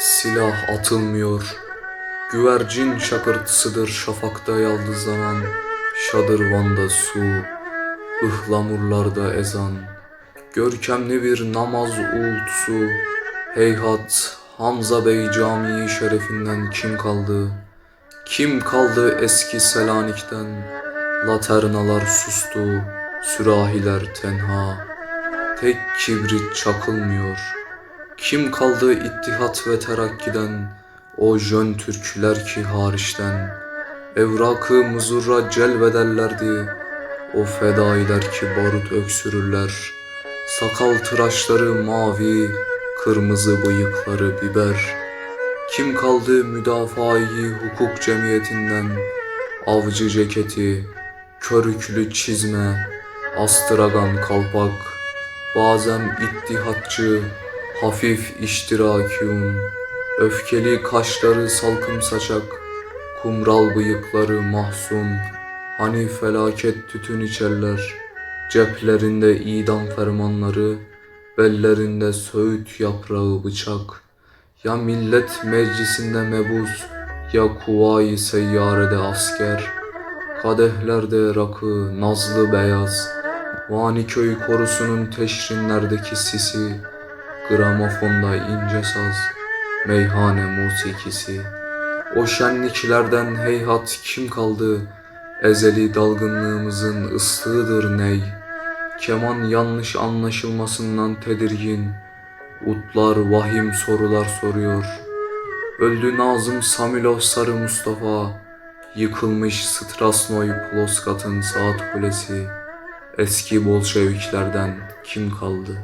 Silah atılmıyor. Güvercin şakırtısıdır şafakta yaldızlanan. Şadırvanda su, ıhlamurlarda ezan. Görkemli bir namaz uğultusu. Heyhat Hamza Bey Camii şerefinden kim kaldı? Kim kaldı eski Selanik'ten? Laternalar sustu, sürahiler tenha. Tek kibrit çakılmıyor. Kim kaldı ittihat ve terakkiden? O jön Türkler ki hariçten. Evrakı muzurra celbederlerdi. O fedailer ki barut öksürürler. Sakal tıraşları mavi, kırmızı bıyıkları biber. Kim kaldı müdafaa-i hukuk cemiyetinden? Avcı ceketi, körüklü çizme, astıragan kalpak, bazen ittihatçı, hafif iştirakiyun, öfkeli kaşları salkım saçak, kumral bıyıkları mahzun, hani felaket tütün içerler, ceplerinde idam fermanları, bellerinde söğüt yaprağı bıçak, ya millet meclisinde mebus, ya kuvayi seyyarede asker, kadehlerde rakı, nazlı beyaz, Vaniköy korusunun teşrinlerdeki sisi, gramofonda ince saz, meyhane musikisi. O şenliklerden heyhat kim kaldı? Ezeli dalgınlığımızın ıslığıdır ney? Keman yanlış anlaşılmasından tedirgin, Utlar vahim sorular soruyor. Öldü Nazım Samilov Sarı Mustafa, Yıkılmış Strasnoy Ploskat'ın saat kulesi. Eski Bolşeviklerden kim kaldı?